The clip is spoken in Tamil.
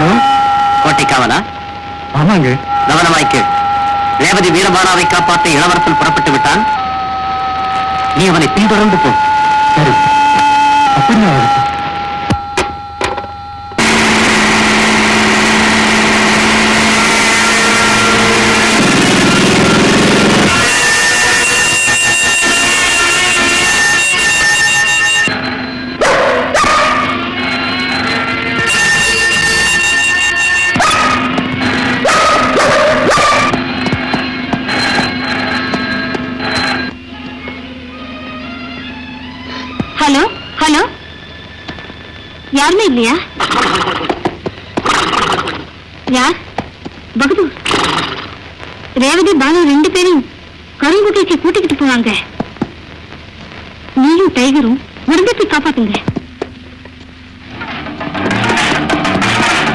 ஹலோ கோட்டை காவலா? ஆமாங்க. கவனமாய்க்கு ரேவதி வீரபாலாவை காப்பாற்ற இளவரசன் புறப்பட்டு விட்டான். நீ அவனை பின்தொடர்ந்து போ. சரி. Hello hello. யாருமே இல்லையா? யார்? பகதூர். ரேவதி பாலு ரெண்டு பேரும் கருங்குட்டிக்கு கூட்டிக்கிட்டு போவாங்க. நீயும் டைகரும் உடனே காப்பாத்துங்க.